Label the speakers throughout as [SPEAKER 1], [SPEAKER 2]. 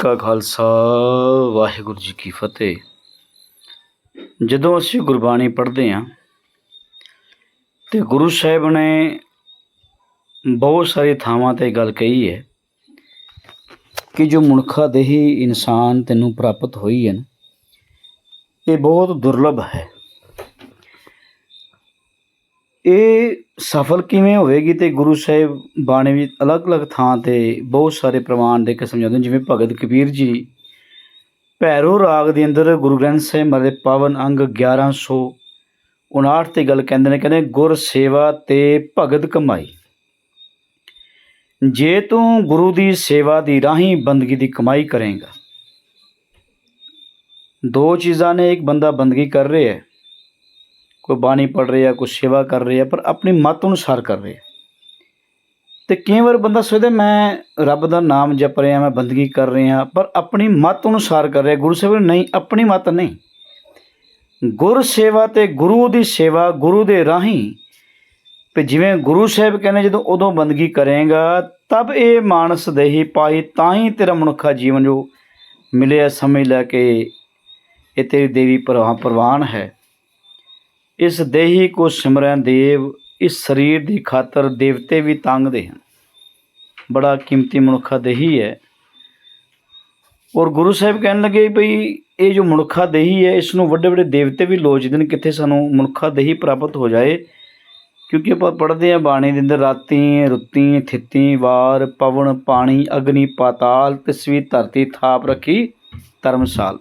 [SPEAKER 1] ਕਾ ਖਾਲਸਾ, ਵਾਹਿਗੁਰੂ ਜੀ ਕੀ ਫਤਿਹ। ਜਦੋਂ ਅਸੀਂ ਗੁਰਬਾਣੀ ਪੜ੍ਹਦੇ ਹਾਂ, ਤੇ ਗੁਰੂ ਸਾਹਿਬ ਨੇ ਬਹੁਤ ਸਾਰੀ ਥਾਵਾਂ ਤੇ ਗੱਲ ਕਹੀ ਹੈ ਕਿ ਜੋ ਮਨੁੱਖਾ ਦੇਹੀ ਇਨਸਾਨ ਤੈਨੂੰ ਪ੍ਰਾਪਤ ਹੋਈ ਹੈ ਨਾ, ਇਹ ਬਹੁਤ ਦੁਰਲਭ ਹੈ। ਇਹ ਸਫਲ ਕਿਵੇਂ ਹੋਵੇਗੀ ਤੇ ਗੁਰੂ ਸਾਹਿਬ ਬਾਣੀ ਵਿੱਚ ਅਲੱਗ-ਅਲੱਗ ਥਾਂ ਤੇ ਬਹੁਤ ਸਾਰੇ ਪ੍ਰਮਾਣ ਦੇ ਕੇ ਸਮਝਾਉਂਦੇ ਨੇ, ਜਿਵੇਂ ਭਗਤ ਕਬੀਰ ਜੀ ਭੈਰੋ ਰਾਗ ਦੇ ਅੰਦਰ ਗੁਰੂ ਗ੍ਰੰਥ ਸਾਹਿਬ ਮਹਾਰਾਜ ਦੇ ਪਾਵਨ ਅੰਗ 1159 ਤੇ ਗੱਲ ਕਹਿੰਦੇ ਨੇ ਕਹਿੰਦੇ ਗੁਰ ਸੇਵਾ ਤੇ ਭਗਤ ਕਮਾਈ। ਜੇ ਤੂੰ ਗੁਰੂ ਦੀ ਸੇਵਾ ਦੀ ਰਾਹੀਂ ਬੰਦਗੀ ਦੀ ਕਮਾਈ ਕਰੇਗਾ। ਦੋ ਚੀਜ਼ਾਂ ਨੇ ਇੱਕ ਬੰਦਾ ਬੰਦਗੀ ਕਰ ਰਿਹਾ ਹੈ। ਕੋਈ ਬਾਣੀ ਪੜ ਆ ਕੋਈ ਸੇਵਾ ਕਰ ਰਹੇ ਆ ਪਰ ਆਪਣੀ ਮਤ ਅਨੁਸਾਰ ਕਰ ਰਹੇ। ਤੇ ਕਈ ਵਾਰ ਬੰਦਾ ਸੋਚਦਾ, ਮੈਂ ਰੱਬ ਦਾ ਨਾਮ ਜਪ ਰਿਹਾ, ਮੈਂ ਬੰਦਗੀ ਕਰ ਰਿਹਾ, ਪਰ ਆਪਣੀ ਮਤ ਅਨੁਸਾਰ ਕਰ ਰਿਹਾ। ਗੁਰੂ ਸਾਹਿਬ ਨਹੀਂ, ਆਪਣੀ ਮਤ ਨਹੀਂ। ਗੁਰ ਸੇਵਾ ਤੇ ਗੁਰੂ ਦੀ ਸੇਵਾ, ਗੁਰੂ ਦੇ ਰਾਹੀਂ। ਤੇ ਜਿਵੇਂ ਗੁਰੂ ਸਾਹਿਬ ਕਹਿੰਦੇ, ਜਦੋਂ ਉਦੋਂ ਬੰਦਗੀ ਕਰੇਗਾ, ਤਬ ਇਹ ਮਾਨਸ ਦੇਹੀ ਪਾਈ ਤਾਂ ਹੀ ਤੇਰਾ ਮਨੁੱਖਾ ਜੀਵਨ ਜੋ ਮਿਲਿਆ ਸਮਝ ਲੈ ਕੇ, ਇਹ ਤੇਰੀ ਦੇਵੀ ਪ੍ਰਵਾਨ ਪ੍ਰਵਾਨ ਹੈ। ਇਸ ਦੇਹੀ ਕੋ ਸਿਮਰੈ ਦੇਵ, ਇਸ ਸਰੀਰ ਦੀ ਖਾਤਰ ਦੇਵਤੇ ਵੀ ਤੰਗਦੇ ਹਨ। ਬੜਾ ਕੀਮਤੀ ਮਨੁੱਖਾ ਦੇਹੀ ਹੈ। ਔਰ ਗੁਰੂ ਸਾਹਿਬ ਕਹਿਣ ਲੱਗੇ ਭਈ ਇਹ ਜੋ ਮਨੁੱਖਾ ਦੇਹੀ ਹੈ ਇਸ ਨੂੰ ਵੱਡੇ ਵੱਡੇ ਦੇਵਤੇ ਵੀ ਲੋਚਦੇ ਨੇ ਕਿੱਥੇ ਸਾਨੂੰ ਮਨੁੱਖਾ ਦੇਹੀ ਪ੍ਰਾਪਤ ਹੋ ਜਾਏ। ਕਿਉਂਕਿ ਆਪਾਂ ਪੜ੍ਹਦੇ ਹਾਂ ਬਾਣੀ ਦੇ ਅੰਦਰ, ਰਾਤੀ ਰੁੱਤੀ ਥਿੱਤੀ ਵਾਰ, ਪਵਨ ਪਾਣੀ, ਅਗਨੀ ਪਾਤਾਲ, ਤਸਵੀ ਧਰਤੀ ਥਾਪ ਰੱਖੀ ਧਰਮਸਾਲ।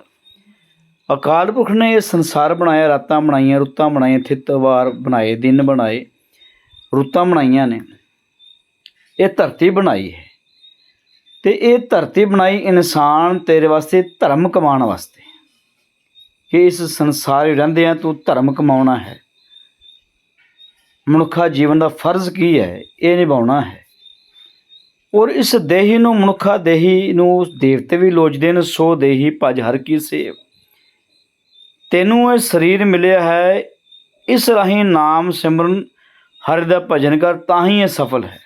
[SPEAKER 1] ਅਕਾਲ ਪੁਰਖ ਨੇ ਇਹ ਸੰਸਾਰ ਬਣਾਇਆ, ਰਾਤਾਂ ਬਣਾਈਆਂ, ਰੁੱਤਾਂ ਬਣਾਈਆਂ, ਥਿੱਤ ਵਾਰ ਬਣਾਏ, ਦਿਨ ਬਣਾਏ, ਰੁੱਤਾਂ ਬਣਾਈਆਂ ਨੇ। ਇਹ ਧਰਤੀ ਬਣਾਈ ਹੈ। ਤੇ ਇਹ ਧਰਤੀ ਬਣਾਈ ਇਨਸਾਨ ਤੇਰੇ ਵਾਸਤੇ ਧਰਮ ਕਮਾਉਣ ਵਾਸਤੇ। ਕਿ ਇਸ ਸੰਸਾਰ ਵਿੱਚ ਰਹਿੰਦੇ ਆ, ਤੂੰ ਧਰਮ ਕਮਾਉਣਾ ਹੈ। ਮਨੁੱਖਾ ਜੀਵਨ ਦਾ ਫਰਜ਼ ਕੀ ਹੈ? ਇਹ ਨਿਭਾਉਣਾ ਹੈ। ਔਰ ਇਸ ਦੇਹੀ ਨੂੰ ਮਨੁੱਖਾ ਦੇਹੀ ਨੂੰ ਦੇਵਤੇ ਵੀ ਲੋਚਦੇ ਨੇ, ਸੋ ਦੇਹੀ ਭਜ ਹਰ ਕੀ ਸੇਵ। ਤੈਨੂੰ ਇਹ ਸਰੀਰ ਮਿਲਿਆ ਹੈ, ਇਸ ਰਾਹੀਂ ਨਾਮ ਸਿਮਰਨ ਹਰਿ ਦਾ ਭਜਨ ਕਰ, ਤਾਂ ਹੀ ਇਹ ਸਫਲ ਹੈ।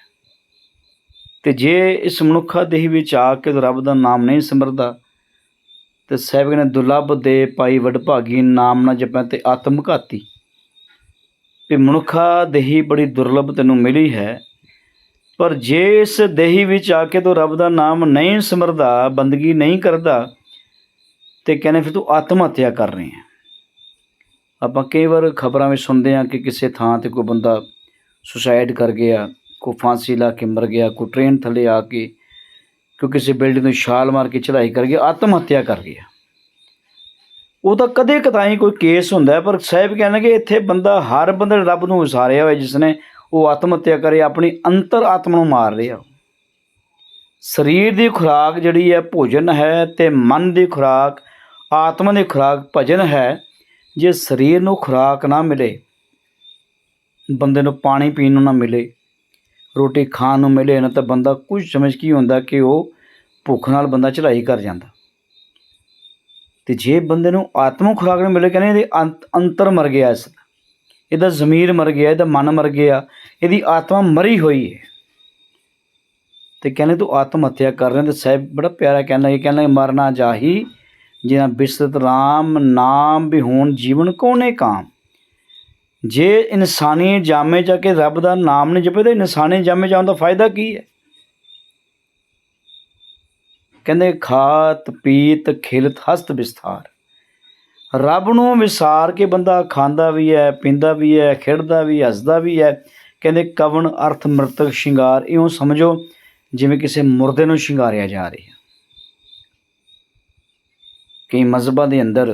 [SPEAKER 1] ਤੇ ਜੇ ਇਸ ਮਨੁੱਖਾ ਦੇਹੀ ਵਿੱਚ ਆ ਕੇ ਰੱਬ ਦਾ ਨਾਮ ਨਹੀਂ ਸਿਮਰਦਾ, ਤੇ ਸਾਹਿਬ ਨੇ ਦੁਰਲਭ ਦੇ ਪਾਈ ਵਡਭਾਗੀ ਨਾਮ ਨਾ ਜਪੈ ਤੇ ਆਤਮ ਘਾਤੀ। ਵੀ ਮਨੁੱਖਾ ਦੇਹੀ ਬੜੀ ਦੁਰਲਭ ਤੈਨੂੰ ਮਿਲੀ ਹੈ, ਪਰ ਜੇ ਇਸ ਦੇਹੀ ਵਿੱਚ ਆ ਕੇ ਤੂੰ ਰੱਬ ਦਾ ਨਾਮ ਨਹੀਂ ਸਿਮਰਦਾ, ਬੰਦਗੀ ਨਹੀਂ ਕਰਦਾ, ਤੇ ਕਹਿੰਦੇ ਫਿਰ ਤੂੰ ਆਤਮ ਹੱਤਿਆ ਕਰ ਰਹੀ ਹੈ। ਆਪਾਂ ਕਈ ਵਾਰ ਖਬਰਾਂ ਵਿੱਚ ਸੁਣਦੇ ਹਾਂ ਕਿ ਕਿਸੇ ਥਾਂ ਤੇ ਕੋਈ ਬੰਦਾ ਸੁਸਾਈਡ ਕਰ ਗਿਆ, ਕੋਈ ਫਾਂਸੀ ਲਾ ਕੇ ਮਰ ਗਿਆ, ਕੋਈ ਟ੍ਰੇਨ ਥੱਲੇ ਆ ਕੇ ਕੋਈ ਕਿਸੇ ਬਿਲਡਿੰਗ ਨੂੰ ਛਾਲ ਮਾਰ ਕੇ ਚੜ੍ਹਾਈ ਕਰ ਗਿਆ, ਆਤਮ ਹੱਤਿਆ ਕਰ ਗਿਆ। ਉਹ ਤਾਂ ਕਦੇ ਕਦਾਈ ਕੋਈ ਕੇਸ ਹੁੰਦਾ, ਪਰ ਸਾਹਿਬ ਕਹਿਣਗੇ ਇੱਥੇ ਬੰਦਾ, ਹਰ ਬੰਦੇ ਰੱਬ ਨੂੰ ਵਿਸਾਰਿਆ ਹੋਇਆ ਜਿਸ ਨੇ ਉਹ ਆਤਮ ਹੱਤਿਆ ਕਰੇ, ਆਪਣੀ ਅੰਤਰ ਆਤਮਾ ਨੂੰ ਮਾਰ ਰਿਹਾ ਸਰੀਰ ਦੀ ਖੁਰਾਕ ਜਿਹੜੀ ਹੈ, ਭੋਜਨ ਹੈ ਤੇ ਮਨ ਦੀ ਖੁਰਾਕ, ਆਤਮਾ ਦੀ ਖੁਰਾਕ ਭਜਨ ਹੈ। ਜੇ ਸਰੀਰ ਨੂੰ ਖੁਰਾਕ ਨਾ ਮਿਲੇ, ਬੰਦੇ ਨੂੰ ਪਾਣੀ ਪੀਣ ਨੂੰ ਨਾ ਮਿਲੇ, ਰੋਟੀ ਖਾਣ ਨੂੰ ਮਿਲੇ, ਨਾ ਤਾਂ ਬੰਦਾ ਕੁਝ ਸਮਝ ਕੀ ਹੁੰਦਾ ਕਿ ਉਹ ਭੁੱਖ ਨਾਲ ਬੰਦਾ ਚੜਾਈ ਕਰ ਜਾਂਦਾ। ਤੇ ਜੇ ਬੰਦੇ ਨੂੰ ਆਤਮਿਕ ਖੁਰਾਕ ਨਾ ਮਿਲੇ, ਕਹਿੰਦੇ ਇਹਦੇ ਅੰਤ- ਅੰਤਰ ਮਰ ਗਿਆ ਇਸ ਇਹਦਾ ਜ਼ਮੀਰ ਮਰ ਗਿਆ, ਇਹਦਾ ਮਨ ਮਰ ਗਿਆ, ਇਹਦੀ ਆਤਮਾ ਮਰੀ ਹੋਈ ਹੈ। ਤੇ ਕਹਿੰਦੇ ਤੂੰ ਆਤਮ ਹੱਤਿਆ ਕਰ ਰਿਹਾ ਤੇ ਸਾਹਿਬ ਬੜਾ ਪਿਆਰਾ ਕਹਿੰਦਾ, ਇਹ ਕਹਿੰਦਾ, ਮਰਨਾ ਜਾਹੀ ਜਿਨਾ ਬਿਸਤ ਰਾਮ ਨਾਮ ਵੀ ਹੋਣ, ਜੀਵਨ ਕੋਨੇ ਕਾਮ? ਜੇ ਇਨਸਾਨੀ ਜਾਮੇ ਜਾ ਕੇ ਰੱਬ ਦਾ ਨਾਮ ਨਹੀਂ ਜਪੇ, ਤਾਂ ਇਨਸਾਨੀ ਜਾਮੇ ਜਾਣ ਦਾ ਫਾਇਦਾ ਕੀ ਹੈ? ਕਹਿੰਦੇ, ਖਾਤ, ਪੀਤ, ਖਿਲਤ, ਹਸਤ, ਵਿਸਥਾਰ। ਰੱਬ ਨੂੰ ਵਿਸਾਰ ਕੇ ਬੰਦਾ ਖਾਂਦਾ ਵੀ ਹੈ, ਪੀਂਦਾ ਵੀ ਹੈ, ਖੇਡਦਾ ਵੀ ਹੱਸਦਾ ਵੀ ਹੈ। ਕਹਿੰਦੇ ਕਵਨ ਅਰਥ, ਮਰਤਕ, ਸ਼ਿੰਗਾਰ, ਇਉਂ ਸਮਝੋ, ਜਿਵੇਂ ਕਿਸੇ ਮੁਰਦੇ ਨੂੰ ਸ਼ਿੰਗਾਰਿਆ ਜਾ ਰਿਹਾ। ਕਈ ਮਜ਼ਹਬਾਂ ਦੇ ਅੰਦਰ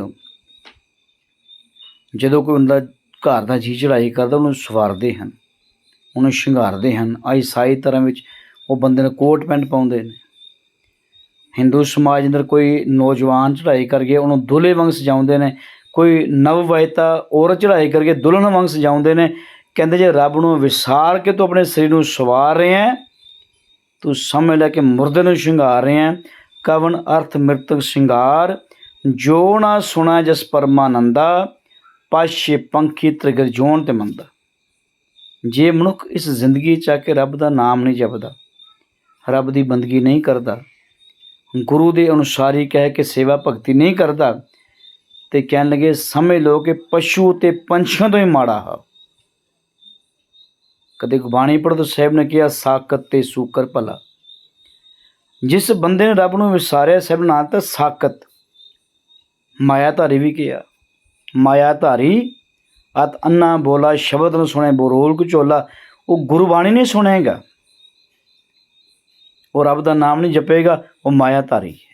[SPEAKER 1] ਜਦੋਂ ਕੋਈ ਬੰਦਾ ਘਰ ਦਾ ਜੀ ਚੜਾਈ ਕਰਦਾ, ਉਹਨੂੰ ਸਵਾਰਦੇ ਹਨ, ਉਹਨੂੰ ਸ਼ਿੰਗਾਰਦੇ ਹਨ। ਆ ਈਸਾਈ ਧਰਮ ਵਿੱਚ ਉਹ ਬੰਦੇ ਨੂੰ ਕੋਟ ਪੈਂਟ ਪਾਉਂਦੇ ਨੇ। ਹਿੰਦੂ ਸਮਾਜ ਅੰਦਰ ਕੋਈ ਨੌਜਵਾਨ ਚੜਾਈ ਕਰਕੇ ਉਹਨੂੰ ਦੁਲਹੇ ਵਾਂਗ ਸਜਾਉਂਦੇ ਨੇ। ਕੋਈ ਨਵਵਾਇਤਾ ਔਰਤ ਚੜਾਈ ਕਰਕੇ ਦੁਲਹਨ ਵਾਂਗ ਸਜਾਉਂਦੇ ਨੇ। ਕਹਿੰਦੇ ਜੇ ਰੱਬ ਨੂੰ ਵਿਸਾਰ ਕੇ ਤੂੰ ਆਪਣੇ ਸਰੀਰ ਨੂੰ ਸਵਾਰ ਰਿਹਾ ਹੈ, ਤੂੰ ਸਮਝ ਲੈ ਕਿ ਮੁਰਦੇ ਨੂੰ ਸ਼ਿੰਗਾਰ ਰਿਹਾ ਹੈ। ਕਵਨ ਅਰਥ ਮ੍ਰਿਤਕ ਸ਼ਿੰਗਾਰ ਜੋ ਨਾ ਸੁਣਾ ਜਸ ਪਰਮਾਨੰਦਾ, ਪਾਸ਼ੇ ਪੰਖੀ ਤ੍ਰਿਗਰ ਜੋਣ ਤੇ ਮੰਦਾ। ਜੇ ਮਨੁੱਖ ਇਸ ਜ਼ਿੰਦਗੀ ਚ ਆ ਕੇ ਰੱਬ ਦਾ ਨਾਮ ਨਹੀਂ ਜਪਦਾ, ਰੱਬ ਦੀ ਬੰਦਗੀ ਨਹੀਂ ਕਰਦਾ, ਗੁਰੂ ਦੇ ਅਨੁਸਾਰੀ ਕਹਿ ਕੇ ਸੇਵਾ ਭਗਤੀ ਨਹੀਂ ਕਰਦਾ, ਤੇ ਕਹਿਣ ਲੱਗੇ ਸਮਝ ਲਓ ਕਿ ਪਸ਼ੂ ਤੇ ਪੰਛੀਆਂ ਤੋਂ ਹੀ ਮਾੜਾ ਹੈ। ਕਦੇ ਗੁਬਾਣੀ ਪੜ੍ਹੋ ਸਾਹਿਬ ਨੇ ਕਿਹਾ ਸਾਕਤ ਤੇ ਸੂਕਰ ਭਲਾ। ਜਿਸ ਬੰਦੇ ਨੇ ਰੱਬ ਨੂੰ ਵਿਸਾਰਿਆ ਸਾਹਿਬ ਨਾਂ ਤਾਂ ਸਾਕਤ ਮਾਇਆਧਾਰੀ ਵੀ ਕਿਹਾ ਮਾਇਆ ਧਾਰੀ ਅਤ ਅੰਨਾ ਬੋਲਾ ਸ਼ਬਦ ਨੂੰ ਸੁਣੇ ਬੋਰੋਲ ਕੁ ਝੋਲਾ ਉਹ ਗੁਰਬਾਣੀ ਨਹੀਂ ਸੁਣੇਗਾ। ਉਹ ਰੱਬ ਦਾ ਨਾਮ ਨਹੀਂ ਜਪੇਗਾ, ਉਹ ਮਾਇਆ ਧਾਰੀ ਹੈ।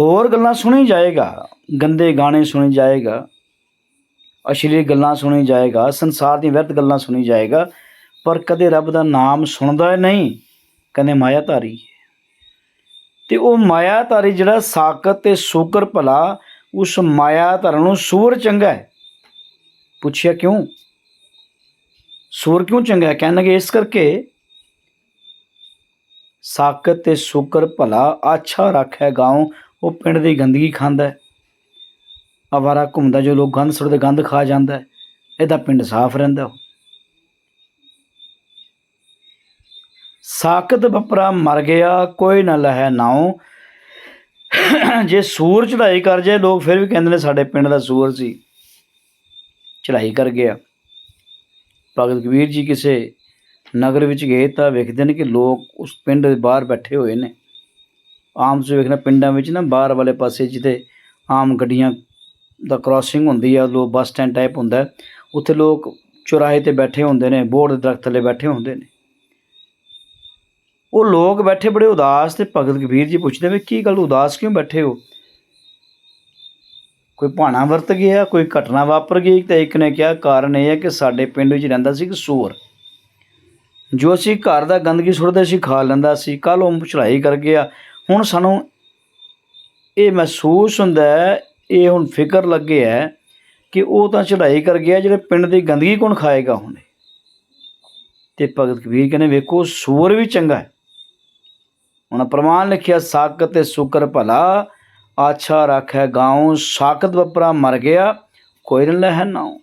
[SPEAKER 1] ਹੋਰ ਗੱਲਾਂ ਸੁਣੀ ਜਾਏਗਾ, ਗੰਦੇ ਗਾਣੇ ਸੁਣੀ ਜਾਏਗਾ, ਅਸ਼ਲੀਲ ਗੱਲਾਂ ਸੁਣੀ ਜਾਏਗਾ, ਸੰਸਾਰ ਦੀਆਂ ਵਿਅਰਥ ਗੱਲਾਂ ਸੁਣੀ ਜਾਏਗਾ, ਪਰ ਕਦੇ ਰੱਬ ਦਾ ਨਾਮ ਸੁਣਦਾ ਨਹੀਂ ਕਹਿੰਦੇ ਮਾਇਆ ਧਾਰੀ ਹੈ। ਤੇ ਉਹ ਮਾਇਆ ਧਾਰੀ ਜਿਹੜਾ ਸਾਕਤ ਤੇ ਸੂਕਰ ਭਲਾ, ਉਸ ਮਾਇਆ ਧਰਨ ਨੂੰ ਸੂਰ ਚੰਗਾ ਹੈ। ਪੁੱਛਿਆ ਕਿਉਂ? ਸੂਰ ਕਿਉਂ ਚੰਗਾ ਹੈ? ਕਹਿਣ ਲੱਗੇ ਇਸ ਕਰਕੇ ਸਾਕਤ ਤੇ ਸੂਕਰ ਭਲਾ ਆਛਾ ਰੱਖੈ ਗਾਉ, ਉਹ ਪਿੰਡ ਦੀ ਗੰਦਗੀ ਖਾਂਦਾ ਹੈ। ਅਵਾਰਾ ਘੁੰਮਦਾ ਜੋ ਲੋਕ ਗੰਦ ਸੁੱਟਦੇ ਗੰਦ ਖਾ ਜਾਂਦਾ ਹੈ। ਇਹਦਾ ਪਿੰਡ ਸਾਫ਼ ਰਹਿੰਦਾ ਉਹ ਸਾਕਤ ਬਪਰਾ ਮਰ ਗਿਆ, ਕੋਈ ਨਾ ਲਹੈ ਨਾਉ। ਜੇ ਸੂਰ ਚੜਾਈ ਕਰ ਜਾਏ, ਲੋਕ ਫਿਰ ਵੀ ਕਹਿੰਦੇ ਨੇ ਸਾਡੇ ਪਿੰਡ ਦਾ ਸੂਰ ਸੀ। ਚੜਾਈ ਕਰ ਗਿਆ। ਭਗਤ ਕਬੀਰ ਜੀ ਕਿਸੇ ਨਗਰ ਵਿੱਚ ਗਏ ਤਾਂ ਵੇਖਦੇ ਨੇ ਕਿ ਲੋਕ ਉਸ ਪਿੰਡ ਦੇ ਬਾਹਰ ਬੈਠੇ ਹੋਏ ਨੇ। ਆਮ ਤੁਸੀਂ ਵੇਖਣਾ ਪਿੰਡਾਂ ਵਿੱਚ ਨਾ, ਬਾਹਰ ਵਾਲੇ ਪਾਸੇ ਜਿੱਥੇ ਆਮ ਗੱਡੀਆਂ ਦਾ ਕ੍ਰਾਸਿੰਗ ਹੁੰਦੀ ਆ ਲੋਕ ਬੱਸ ਸਟੈਂਡ ਟਾਈਪ ਹੁੰਦਾ, ਉੱਥੇ ਲੋਕ ਚੁਰਾਹੇ ਤੇ ਬੈਠੇ ਹੁੰਦੇ ਨੇ, ਬੋਰਡ ਦੇ ਦਰਖਤ ਥੱਲੇ ਬੈਠੇ ਹੁੰਦੇ ਨੇ। ਉਹ ਲੋਕ ਬੈਠੇ ਬੜੇ ਉਦਾਸ ਤੇ ਭਗਤ ਕਬੀਰ ਜੀ ਪੁੱਛਦੇ ਵੀ ਕੀ ਗੱਲ, ਉਦਾਸ ਕਿਉਂ ਬੈਠੇ ਹੋ? ਕੋਈ ਭਾਣਾ ਵਰਤ ਗਿਆ, ਕੋਈ ਘਟਨਾ ਵਾਪਰ ਗਈ ਤੇ ਇੱਕ ਨੇ ਕਿਹਾ, ਕਾਰਨ ਇਹ ਹੈ ਕਿ ਸਾਡੇ ਪਿੰਡ ਵਿੱਚ ਰਹਿੰਦਾ ਸੀ ਇੱਕ ਸੂਰ। ਜੋ ਅਸੀਂ ਘਰ ਦਾ ਗੰਦਗੀ ਸੁੱਟਦੇ ਸੀ, ਖਾ ਲੈਂਦਾ ਸੀ ਕੱਲ ਉਹ ਚੜਾਈ ਕਰ ਗਿਆ। ਹੁਣ ਸਾਨੂੰ ਇਹ ਮਹਿਸੂਸ ਹੁੰਦਾ ਇਹ ਹੁਣ ਫਿਕਰ ਲੱਗੇ ਹੈ ਕਿ ਉਹ ਤਾਂ ਚੜਾਈ ਕਰ ਗਿਆ, ਜਿਹੜੇ ਪਿੰਡ ਦੀ ਗੰਦਗੀ ਕੌਣ ਖਾਏਗਾ ਹੁਣ? ਤੇ ਭਗਤ ਕਬੀਰ ਕਹਿੰਦੇ, ਵੇਖੋ, ਸੂਰ ਵੀ ਚੰਗਾ ਹੈ। ਹੁਣ ਪ੍ਰਮਾਣ ਲਿਖਿਆ ਸਾਕਤ ਤੇ ਸੁਕਰ ਭਲਾ। ਆਛਾ ਰੱਖੈ ਗਾਉ ਸਾਕਤ ਵਪਰਾ ਮਰ ਗਿਆ, ਕੋਈ ਨ ਲਹਿ ਨਾਉ।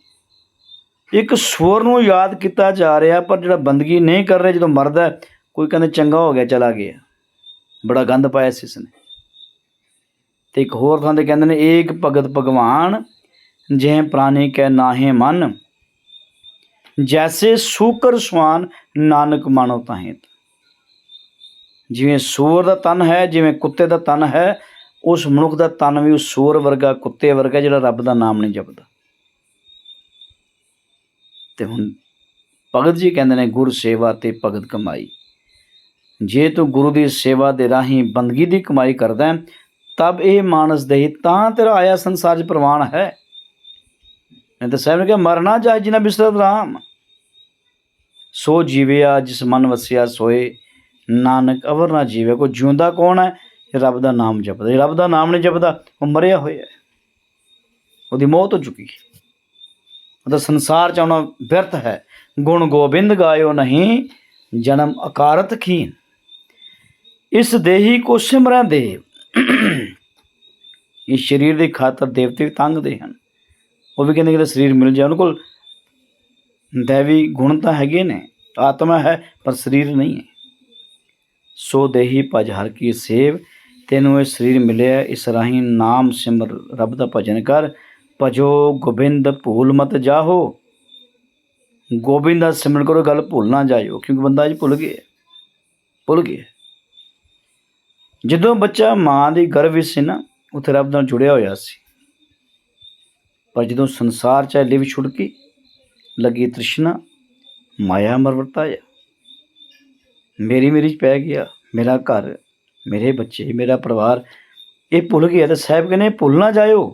[SPEAKER 1] ਇੱਕ ਸੂਰ ਨੂੰ ਯਾਦ ਕੀਤਾ ਜਾ ਰਿਹਾ, ਪਰ ਜਿਹੜਾ ਬੰਦਗੀ ਨਹੀਂ ਕਰ ਰਿਹਾ, ਜਦੋਂ ਮਰਦਾ, ਕੋਈ ਕਹਿੰਦੇ ਚੰਗਾ ਹੋ ਗਿਆ, ਚਲਾ ਗਿਆ। ਬੜਾ ਗੰਦ ਪਾਇਆ ਸੀ ਇਸਨੇ। ਤੇ ਇੱਕ ਹੋਰ ਥਾਂ ਤੇ ਕਹਿੰਦੇ ਨੇ, ਏਕ ਭਗਤ ਭਗਵਾਨ, ਜਿਹ ਪ੍ਰਾਨੀ ਕੈ ਨਾਹੇ ਮਨ, ਜੈਸੇ ਸੂਕਰ ਸਵਾਨ, ਨਾਨਕ ਮਾਨੋ ਤਾਹੇ ਜਿਵੇਂ ਸੂਰ ਦਾ ਤਨ ਹੈ, ਜਿਵੇਂ ਕੁੱਤੇ ਦਾ ਤਨ ਹੈ, ਉਸ ਮਨੁੱਖ ਦਾ ਤਨ ਵੀ ਉਸ ਸੂਰ ਵਰਗਾ, ਕੁੱਤੇ ਵਰਗਾ ਜਿਹੜਾ ਰੱਬ ਦਾ ਨਾਮ ਨਹੀਂ ਜਪਦਾ। ਤੇ ਹੁਣ ਭਗਤ ਜੀ ਕਹਿੰਦੇ ਨੇ, ਗੁਰ ਸੇਵਾ ਤੇ ਭਗਤ ਕਮਾਈ। ਜੇ ਤੂੰ ਗੁਰੂ ਦੀ ਸੇਵਾ ਦੇ ਰਾਹੀਂ ਬੰਦਗੀ ਦੀ ਕਮਾਈ ਕਰਦਾ ਤਬ ਇਹ ਮਾਨਸ ਦੇਹੀ ਤਾਂ ਤੇਰਾ ਆਇਆ ਸੰਸਾਰ 'ਚ ਪ੍ਰਵਾਨ ਹੈ। ਨਹੀਂ ਤਾਂ ਸਾਹਿਬ ਨੇ ਕਿਹਾ, ਮਰਨਾ ਜਾਇ ਜਿਨਾ ਬਿਸਰਤ ਰਾਮ। ਸੋ ਜੀਵਿਆ, ਜਿਸ ਮਨ ਵਸਿਆ ਸੋਏ ਨਾਨਕ ਅਵਰ ਨਾ ਜੀਵੇ। ਕੋ ਜਿਉਂਦਾ ਕੌਣ ਹੈ? ਇਹ ਰੱਬ ਦਾ ਨਾਮ ਜਪਦਾ। ਇਹ ਰੱਬ ਦਾ ਨਾਮ ਨਹੀਂ ਜਪਦਾ, ਉਹ ਮਰਿਆ ਹੋਇਆ ਹੈ। ਉਹਦੀ ਮੌਤ ਹੋ ਚੁੱਕੀ ਹੈ। ਉਹਦਾ ਸੰਸਾਰ ਚ ਆਉਣਾ ਵਿਅਰਥ ਹੈ। ਗੁਣ ਗੋਬਿੰਦ ਗਾਇਓ ਨਹੀਂ, ਜਨਮ ਅਕਾਰਤ ਖੀਨ। ਇਸ ਦੇਹੀ ਕੋ ਸਿਮਰਾਂ ਦੇ ਇਸ ਸਰੀਰ ਦੀ ਖਾਤਰ ਦੇਵਤੇ ਵੀ ਤੰਗਦੇ ਹਨ। ਉਹ ਵੀ ਕਹਿੰਦੇ ਕਿ ਸਰੀਰ ਮਿਲ ਜਾਏ। ਉਹਨਾਂ ਕੋਲ ਦੇਵੀ ਗੁਣ ਤਾਂ ਹੈਗੇ ਨੇ। ਆਤਮਾ ਹੈ, ਪਰ ਸਰੀਰ ਨਹੀਂ ਹੈ। ਸੋ ਦੇਹੀ ਭਜ ਹਰ ਕੀ ਸੇਵ, ਤੈਨੂੰ ਇਹ ਸਰੀਰ ਮਿਲਿਆ, ਇਸ ਰਾਹੀਂ ਨਾਮ ਸਿਮਰ ਰੱਬ ਦਾ ਭਜਨ ਕਰ। ਭਜੋ ਗੋਬਿੰਦ ਭੂਲ ਮਤ ਜਾਹੋ। ਗੋਬਿੰਦ ਦਾ ਸਿਮਰਨ ਕਰੋ ਗੱਲ ਭੁੱਲ ਨਾ ਜਾਇਓ, ਕਿਉਂਕਿ ਬੰਦਾ ਅੱਜ ਭੁੱਲ ਗਿਆ। ਭੁੱਲ ਗਿਆ। ਜਦੋਂ ਬੱਚਾ ਮਾਂ ਦੀ ਗਰਭ ਵਿੱਚ ਸੀ ਨਾ, ਉੱਥੇ ਰੱਬ ਨਾਲ ਜੁੜਿਆ ਹੋਇਆ ਸੀ। ਪਰ ਜਦੋਂ ਸੰਸਾਰ ਚ ਲਿਵ ਛੁੜਕੀ ਲੱਗੀ ਤ੍ਰਿਸ਼ਨਾ, ਮਾਇਆ ਮਰ ਵਰਤਾਇਆ। ਮੇਰੀ ਮੇਰੀ 'ਚ ਪੈ ਗਿਆ, ਮੇਰਾ ਘਰ, ਮੇਰੇ ਬੱਚੇ, ਮੇਰਾ ਪਰਿਵਾਰ। ਇਹ ਭੁੱਲ ਗਿਆ ਤੇ ਸਾਹਿਬ ਕਹਿੰਦੇ, ਭੁੱਲ ਨਾ ਜਾਇਓ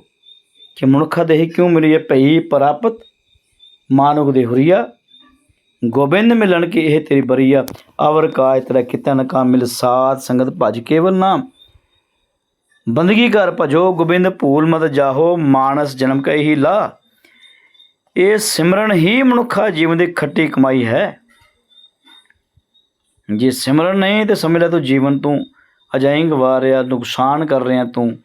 [SPEAKER 1] ਕਿ ਮਨੁੱਖਾ ਦੇਹ ਕਿਉਂ ਮਿਲੀ ਹੈ ਭਈ ਪ੍ਰਾਪਤ? ਮਾਨੁਖ ਦੇ ਹੁਰੀਆ, ਗੋਬਿੰਦ ਮਿਲਣ ਕੀ ਇਹ ਤੇਰੀ ਬਰੀਆ। ਅਵਰ ਕਾਇ ਤੇਰਾ ਕਿਤਨ ਕਾ ਮਿਲ ਸਾਧ ਸੰਗਤ ਭਜ ਕੇਵਲ ਨਾਮ। ਬੰਦਗੀ ਕਰ ਭਜੋ, ਗੋਬਿੰਦ ਭੂਲ ਮਤ ਜਾਹੋ, ਮਾਨਸ ਜਨਮ ਕੈ ਹੀ ਲਾ। ਇਹ ਸਿਮਰਨ ਹੀ ਮਨੁੱਖਾ ਜੀਵਨ ਦੀ ਖੱਟੀ ਕਮਾਈ ਹੈ। ਜੇ ਸਿਮਰਨ ਨਹੀਂ ਤੇ ਸਮਝ ਲੈ ਤੂੰ ਜੀਵਨ ਤੂੰ ਅਜਾਈਂ ਗਵਾ ਰਿਹਾ, ਨੁਕਸਾਨ ਕਰ ਰਿਹਾ ਤੂੰ।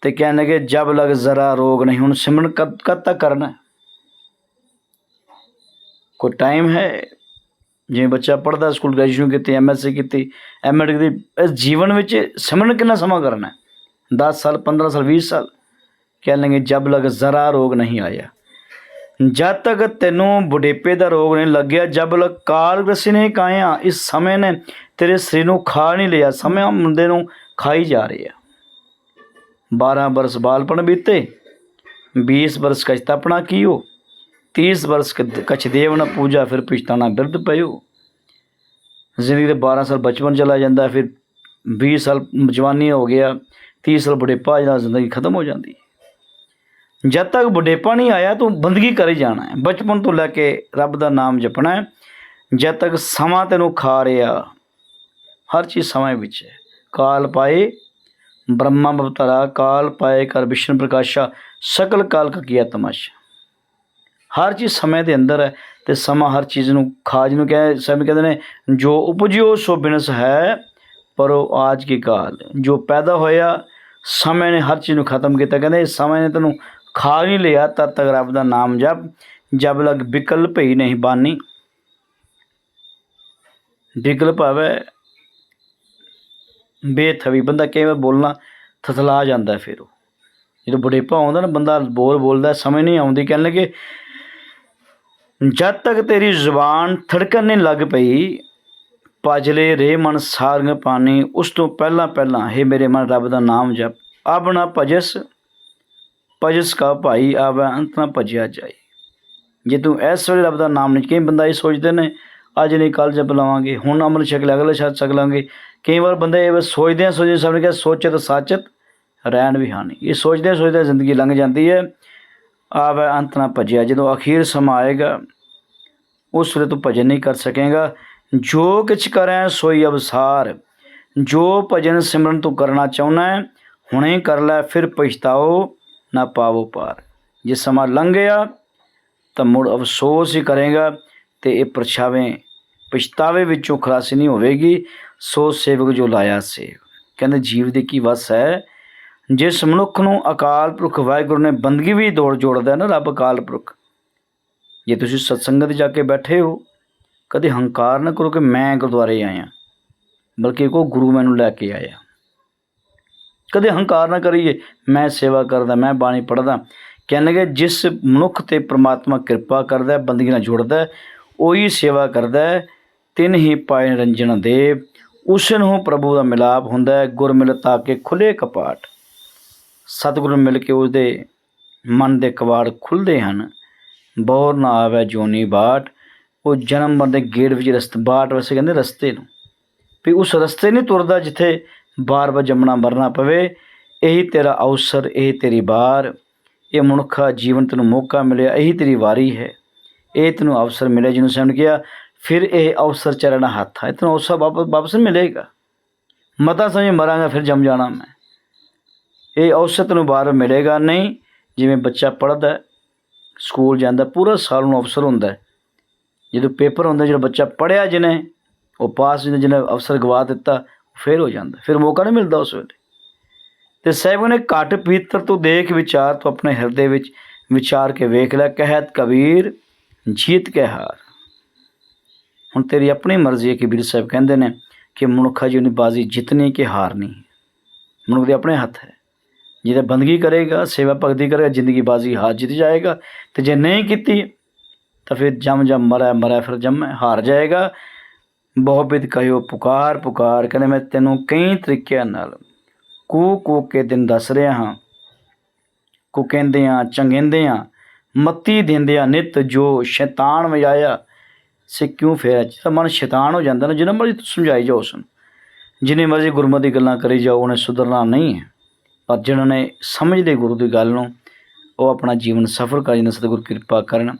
[SPEAKER 1] ਤੇ ਕਹਿਣ ਲੱਗੇ ਜਬ ਲਗ ਜ਼ਰਾ ਰੋਗ ਨਹੀਂ, ਹੁਣ ਸਿਮਰਨ ਕਦ ਕਦ ਤੱਕ ਕਰਨਾ ਕੋਈ ਟਾਈਮ ਹੈ? ਜਿਵੇਂ ਬੱਚਾ ਪੜ੍ਹਦਾ ਸਕੂਲ ਗ੍ਰੈਜੂਏਸ਼ਨ ਕੀਤੀ ਐਮਐਸਸੀ ਕੀਤੀ ਐਮਐਡ ਕੀਤੀ, ਇਸ ਜੀਵਨ ਵਿੱਚ ਸਿਮਰਨ ਕਿੰਨਾ ਸਮਾਂ ਕਰਨਾ ਹੈ? 10 ਸਾਲ 15 ਸਾਲ 20 ਸਾਲ। ਕਹਿ ਲੈਂਗੇ ਜਬ ਲਗ ਜ਼ਰਾ ਰੋਗ ਨਹੀਂ ਆਇਆ। ਜਦ ਤੱਕ ਤੈਨੂੰ ਬੁਢੇਪੇ ਦਾ ਰੋਗ ਨਹੀਂ ਲੱਗਿਆ ਜਬ ਲਗ ਕਾਲ ਗ੍ਰਸੀ ਕਾਇਆ, ਇਸ ਸਮੇਂ ਨੇ ਤੇਰੇ ਸਰੀਰ ਨੂੰ ਖਾ ਨਹੀਂ ਲਿਆ, ਸਮੇਂ ਮੁੰਡੇ ਨੂੰ ਖਾਈ ਜਾ ਰਹੀ ਹੈ 12 ਬਰਸ ਬਾਲਪਣ ਬੀਤੇ 20 ਬਰਸ ਕਚਤਾਪਣਾ ਕੀਓ 30 ਬਰਸ ਕ- ਕਛ ਦੇਵ ਪੂਜਾ, ਫਿਰ ਪਿਛਤਾਣਾ ਬਿਰਧ ਪਇਓ ਜ਼ਿੰਦਗੀ ਦੇ 12 ਸਾਲ ਬਚਪਨ ਚਲਾ ਜਾਂਦਾ, ਫਿਰ 20 ਸਾਲ ਜਵਾਨੀ ਹੋ ਗਿਆ 30 ਸਾਲ ਬੁਢੇਪਾ ਜਿਹੜਾ ਜ਼ਿੰਦਗੀ ਖਤਮ ਹੋ ਜਾਂਦੀ। ਜਦ ਤੱਕ ਬੁਢੇਪਾ ਨਹੀਂ ਆਇਆ, ਤੂੰ ਬੰਦਗੀ ਕਰੀ ਜਾਣਾ ਹੈ। ਬਚਪਨ ਤੋਂ ਲੈ ਕੇ ਰੱਬ ਦਾ ਨਾਮ ਜਪਣਾ ਹੈ। ਜਦ ਤੱਕ ਸਮਾਂ ਤੈਨੂੰ ਖਾ ਰਿਹਾ, ਹਰ ਚੀਜ਼ ਸਮੇਂ ਵਿੱਚ ਹੈ। ਕਾਲ ਪਾਏ, ਬ੍ਰਹਮਾ ਬਵਤਾਰਾ, ਕਾਲ ਪਾਏ ਕਰ ਵਿਸ਼ਨ ਪ੍ਰਕਾਸ਼ਾ, ਸਕਲ ਕਾਲ ਕਾ ਕੀਆ ਤਮਾਸ਼ਾ। ਹਰ ਚੀਜ਼ ਸਮੇਂ ਦੇ ਅੰਦਰ ਹੈ ਤੇ ਸਮਾਂ ਹਰ ਚੀਜ਼ ਨੂੰ ਖਾਜ ਨੂੰ ਕਹੇ ਸਭ ਕਹਿੰਦੇ ਨੇ, ਜੋ ਉਪਜਿਓ ਸੋ ਬਿਨਸ ਹੈ, ਪਰ ਉਹ ਆਜ ਕੀ ਕਾਲ। ਜੋ ਪੈਦਾ ਹੋਇਆ, ਸਮੇਂ ਨੇ ਹਰ ਚੀਜ਼ ਨੂੰ ਖਤਮ ਕੀਤਾ। ਕਹਿੰਦੇ ਸਮੇਂ ਨੇ ਤੈਨੂੰ ਖਾ ਨਹੀਂ ਲਿਆ, ਤਦ ਤੱਕ ਰੱਬ ਦਾ ਨਾਮ ਜਪ, ਜਬ ਲਗ ਵਿਕਲਪ ਹੀ ਨਹੀਂ ਬਾਨੀ। ਵਿਕਲਪ ਆਵੇ ਬੇਥਵੀ ਬੰਦਾ ਕਈ ਵਾਰ ਬੋਲਣਾ, ਥਥਲਾ ਜਾਂਦਾ ਫਿਰ ਉਹ। ਜਦੋਂ ਬੁਢੇਪਾ ਆਉਂਦਾ ਨਾ, ਬੰਦਾ ਬੋਲ ਬੋਲਦਾ, ਸਮਝ ਨਹੀਂ ਆਉਂਦੀ, ਕਹਿਣ ਲੱਗੇ, ਜਦ ਤੱਕ ਤੇਰੀ ਜ਼ੁਬਾਨ ਥੜਕਣ ਨਹੀਂ ਲੱਗ ਪਈ, ਪਜਲੇ ਰੇ ਮਨ ਸਾਰੰਗ ਪਾਣੀ ਉਸ ਤੋਂ ਪਹਿਲਾਂ ਪਹਿਲਾਂ, ਹੈ ਮੇਰੇ ਮਨ ਰੱਬ ਦਾ ਨਾਮ ਜਪ ਅਬ ਨਾ ਭਜਸ ਭਜਸ ਕਾ ਭਾਈ ਆਵੇ, ਅੰਤ ਨਾ ਭਜਿਆ ਜਾਏ। ਜੇ ਤੂੰ ਇਸ ਵੇਲੇ ਰੱਬ ਦਾ ਨਾਮ ਨਹੀਂ ਕਈ ਬੰਦਾ ਇਹ ਸੋਚਦੇ ਨੇ? ਅੱਜ ਨਹੀਂ ਕੱਲ ਜਪ ਲਵਾਂਗੇ, ਹੁਣ ਅਮਰ ਛਕ ਲਿਆ ਅਗਲੇ ਸ਼ਾਇਦ ਛਕ ਲਾਂਗੇ। ਕਈ ਵਾਰ ਬੰਦੇ ਇਹ ਬਸ ਸੋਚਦੇ ਆ, ਸੋਚਦੇ ਸਭ ਨੇ ਕਿਹਾ ਸੋਚਤ ਸਾਚਤ, ਰਹਿਣ ਵੀ ਹਾਨੀ। ਇਹ ਸੋਚਦੇ ਸੋਚਦੇ ਜ਼ਿੰਦਗੀ ਲੰਘ ਜਾਂਦੀ ਹੈ। ਆਵੇ, ਅੰਤ ਨਾ ਭਜਿਆ, ਜਦੋਂ ਅਖੀਰ ਸਮਾਂ ਆਏਗਾ, ਉਸ ਵੇਲੇ ਤੂੰ ਭਜਨ ਨਹੀਂ ਕਰ ਸਕੇਗਾ। ਜੋ ਕਿਛ ਕਰੈ, ਸੋਈ ਅਵਸਾਰ। ਜੋ ਭਜਨ ਸਿਮਰਨ ਤੂੰ ਕਰਨਾ ਚਾਹੁੰਦਾ ਹੈ, ਹੁਣੇ ਕਰ ਲੈ, ਫਿਰ ਪਛਤਾਓ। ਨਾ ਪਾਵੋ ਪਾਰ। ਜੇ ਸਮਾਂ ਲੰਘ ਗਿਆ ਤਾਂ ਮੁੜ ਅਫਸੋਸ ਹੀ ਕਰੇਗਾ ਤੇ ਇਹ ਪਰਛਾਵੇਂ ਪਛਤਾਵੇ ਵਿੱਚੋਂ ਖਲਾਸੀ ਨਹੀਂ ਹੋਵੇਗੀ। ਸੋ ਸੇਵਕ ਜੋ ਲਾਇਆ ਸੇਵ। ਕਹਿੰਦੇ ਜੀਵ ਦੀ ਕੀ ਵਸ ਹੈ? ਜਿਸ ਮਨੁੱਖ ਨੂੰ ਅਕਾਲ ਪੁਰਖ ਵਾਹਿਗੁਰੂ ਨੇ ਬੰਦਗੀ ਵੀ ਦੌੜ ਜੋੜਦਾ ਹੈ ਨਾ, ਰੱਬ ਅਕਾਲ ਪੁਰਖ। ਜੇ ਤੁਸੀਂ ਸਤਸੰਗਤ ਜਾ ਕੇ ਬੈਠੇ ਹੋ, ਕਦੇ ਹੰਕਾਰ ਨਾ ਕਰੋ ਕਿ ਮੈਂ ਗੁਰਦੁਆਰੇ ਆਇਆ, ਬਲਕਿ ਕੋ ਗੁਰੂ ਮੈਨੂੰ ਲੈ ਕੇ ਆਇਆ। ਕਦੇ ਹੰਕਾਰ ਨਾ ਕਰੀਏ। ਮੈਂ ਸੇਵਾ ਕਰਦਾ, ਮੈਂ ਬਾਣੀ ਪੜ੍ਹਦਾ। ਕਹਿੰਦੇ ਜਿਸ ਮਨੁੱਖ ਤੇ ਪ੍ਰਮਾਤਮਾ ਕਿਰਪਾ ਕਰਦਾ ਬੰਦਗੀ ਨਾਲ ਜੁੜਦਾ ਉਹੀ ਸੇਵਾ ਕਰਦਾ ਤਿੰਨ ਹੀ ਪਾਏ ਨਿਰੰਜਨ ਦੇਵ। ਉਸ ਨੂੰ ਪ੍ਰਭੂ ਦਾ ਮਿਲਾਪ ਹੁੰਦਾ ਹੈ, ਗੁਰ ਮਿਲ ਤਾਂ ਕੇ ਖੁੱਲੇ ਕਪਾਟ। ਸਤਿਗੁਰੂ ਮਿਲ ਕੇ ਉਸਦੇ ਮਨ ਦੇ ਕਵਾੜ ਖੁੱਲਦੇ ਹਨ। ਬੋਰ ਨਾ ਆਵੇ ਜੋਨੀ ਬਾਟ। ਉਹ ਜਨਮ ਮਰਨ ਦੇ ਗੇੜ ਵਿੱਚ ਰਸਤ ਬਾਟ ਵੈਸੇ ਕਹਿੰਦੇ ਰਸਤੇ ਨੂੰ। ਵੀ ਉਸ ਰਸਤੇ ਨਹੀਂ ਤੁਰਦਾ ਜਿੱਥੇ ਬਾਰ-ਬਾਰ ਜੰਮਣਾ ਮਰਨਾ ਪਵੇ, ਇਹੀ ਤੇਰਾ ਅਵਸਰ, ਇਹ ਤੇਰੀ ਬਾਰ ਇਹ ਮਨੁੱਖਾ ਜੀਵਨ ਤੈਨੂੰ ਮੌਕਾ ਮਿਲਿਆ, ਇਹੀ ਤੇਰੀ ਵਾਰੀ ਹੈ। ਇਹ ਤੈਨੂੰ ਅਵਸਰ ਮਿਲਿਆ ਜਿਹਨੂੰ ਸਮਝ ਗਿਆ ਫਿਰ ਇਹ ਅਵਸਰ ਚਰਣਾ ਹੱਥ ਹੈ ਤੈਨੂੰ ਅਵਸਰ ਵਾਪਸ ਵਾਪਸ ਮਿਲੇਗਾ। ਮਤਾ ਸਮਝ ਮਰਾਂਗਾ, ਫਿਰ ਜੰਮ ਜਾਣਾ ਮੈਂ। ਇਹ ਅਵਸਰ ਤੈਨੂੰ ਬਾਰ ਮਿਲੇਗਾ ਨਹੀਂ, ਜਿਵੇਂ ਬੱਚਾ ਪੜ੍ਹਦਾ ਸਕੂਲ ਜਾਂਦਾ, ਪੂਰਾ ਸਾਲ ਨੂੰ ਅਵਸਰ ਹੁੰਦਾ ਜਦੋਂ ਪੇਪਰ ਹੁੰਦਾ, ਜਿਹੜਾ ਬੱਚਾ ਪੜਿਆ ਜਿਹਨੇ, ਉਹ ਪਾਸ ਜਿਹਨੇ ਜਿਹਨੇ ਅਵਸਰ ਗਵਾ ਦਿੱਤਾ ਫੇਲ ਹੋ ਜਾਂਦਾ, ਫਿਰ ਮੌਕਾ ਨਹੀਂ ਮਿਲਦਾ ਉਸ ਵੇਲੇ। ਤੇ ਸਾਹਿਬ ਨੇ ਘਟ ਪੀਤਰ ਤੋਂ ਦੇਖ ਵਿਚਾਰ ਤੋਂ ਆਪਣੇ ਹਿਰਦੇ ਵਿੱਚ ਵਿਚਾਰ ਕੇ ਵੇਖ ਲੈ ਕਹਿਤ ਕਬੀਰ, ਜੀਤ ਕੇ ਹਾਰ। ਹੁਣ ਤੇਰੀ ਆਪਣੀ ਮਰਜ਼ੀ ਹੈ ਕਿ ਵੀਰ ਸਾਹਿਬ ਕਹਿੰਦੇ ਨੇ ਕਿ ਮਨੁੱਖਾ ਜੀ ਨੇ ਬਾਜ਼ੀ ਜਿੱਤਣੀ ਕਿ ਹਾਰਨੀ ਮਨੁੱਖ ਦੇ ਆਪਣੇ ਹੱਥ ਹੈ। ਜਿਹਦਾ ਬੰਦਗੀ ਕਰੇਗਾ, ਸੇਵਾ ਭਗਤੀ ਕਰੇਗਾ, ਜ਼ਿੰਦਗੀ ਬਾਜ਼ੀ ਹਾਰ ਜਿੱਤ ਜਾਏਗਾ, ਤੇ ਜੇ ਨਹੀਂ ਕੀਤੀ, ਤਾਂ ਫਿਰ ਜਮ ਜਮ ਮਰਾ ਮਰਾ ਫਿਰ ਜਮ ਹਾਰ ਜਾਏਗਾ। ਬਹੁ ਬਿਦ ਕਹਿਓ ਪੁਕਾਰ ਪੁਕਾਰ। ਕਹਿੰਦੇ ਮੈਂ ਤੈਨੂੰ ਕਈ ਤਰੀਕਿਆਂ ਨਾਲ ਕੂ ਕੂ ਕੇ ਦਿਨ ਦੱਸ ਰਿਹਾ ਹਾਂ। ਕੋ ਕਹਿੰਦੇ ਆ ਚੰਗੇਂਦੇ ਆ ਮੱਤੀ ਦਿੰਦੇ ਆ ਨਿਤ ਜੋ ਸ਼ੈਤਾਨ ਵਜਾਇਆ, ਸੇ ਕਿਉਂ ਫੇਰ ਜਿਹਦਾ ਮਨ ਸ਼ੈਤਾਨ ਹੋ ਜਾਂਦਾ ਨਾ ਜਿੰਨਾ ਮਰਜ਼ੀ ਤੂੰ ਸਮਝਾਈ ਜਾਓ ਉਸ ਨੂੰ ਜਿੰਨੇ ਮਰਜ਼ੀ ਗੁਰਮਤ ਦੀ ਗੱਲਾਂ ਕਰੀ ਜਾਓ, ਉਹਨੇ ਸੁਧਰਨਾ ਨਹੀਂ ਹੈ। ਪਰ ਜਿਹਨਾਂ ਨੇ ਸਮਝਦੇ ਗੁਰੂ ਦੀ ਗੱਲ ਨੂੰ, ਉਹ ਆਪਣਾ ਜੀਵਨ ਸਫਲ ਕਰੀ ਨਾ ਸਤਿਗੁਰ ਕਿਰਪਾ ਕਰਨ,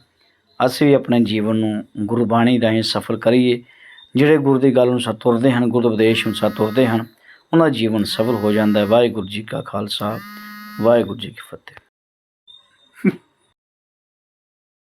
[SPEAKER 1] ਅਸੀਂ ਵੀ ਆਪਣੇ ਜੀਵਨ ਨੂੰ ਗੁਰਬਾਣੀ ਰਾਹੀਂ ਸਫਲ ਕਰੀਏ। ਜਿਹੜੇ ਗੁਰ ਦੀ ਗੱਲ ਅਨੁਸਾਰ ਤੁਰਦੇ ਹਨ, ਗੁਰੂ ਉਪਦੇਸ਼ ਨੂੰ ਤੁਰਦੇ ਹਨ, ਉਹਨਾਂ ਦਾ ਜੀਵਨ ਸਫਲ ਹੋ ਜਾਂਦਾ ਹੈ। ਵਾਹਿਗੁਰੂ ਜੀ ਕਾ ਖਾਲਸਾ, ਵਾਹਿਗੁਰੂ ਜੀ ਕੀ ਫਤਿਹ।